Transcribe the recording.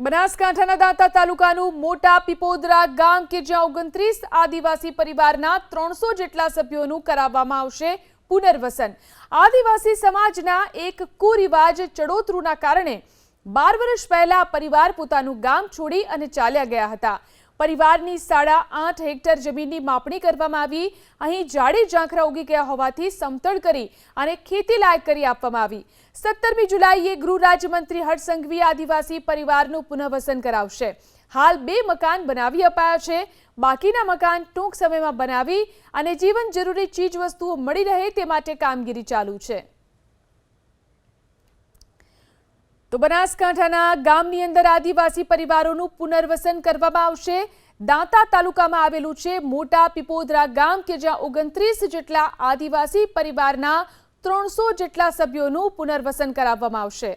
બનાસકાંઠાના દાંતા તાલુકાનું મોટા પીપોદરા ગામ કે જ્યાં ઓગણત્રીસ આદિવાસી પરિવારના ત્રણસો જેટલા સભ્યોનું કરાવવામાં આવશે પુનર્વસન. આદિવાસી સમાજના એક કુરિવાજ ચડોતરુના કારણે બાર વર્ષ પહેલા પરિવાર પોતાનું ગામ છોડી અને ચાલ્યા ગયા હતા. પરિવારની સાડા આઠ હેક્ટર જમીનની માપણી કરવામાં આવી. અહીં જાડી ઝાંખરા ઉગી ગયા હોવાથી સમતળ કરી અને ખેતી લાયક કરી આપવામાં આવી. સત્તરમી જુલાઈએ ગૃહ રાજ્યમંત્રી હર્ષ સંઘવી આદિવાસી પરિવારનું પુનઃવસન કરાવશે. હાલ બે મકાન બનાવી અપાયા છે. બાકીના મકાન ટૂંક સમયમાં બનાવી અને જીવન જરૂરી ચીજ વસ્તુઓ મળી રહે તે માટે કામગીરી ચાલુ છે. તો બનાસકાંઠાના ગામની અંદર આદિવાસી પરિવારોનું પુનર્વસન કરવામાં આવશે. દાંતા તાલુકામાં આવેલું છે મોટા પીપોદરા ગામ કે જ્યાં ઓગણત્રીસ જેટલા આદિવાસી પરિવારના ત્રણસો જેટલા સભ્યોનું પુનર્વસન કરાવવામાં આવશે.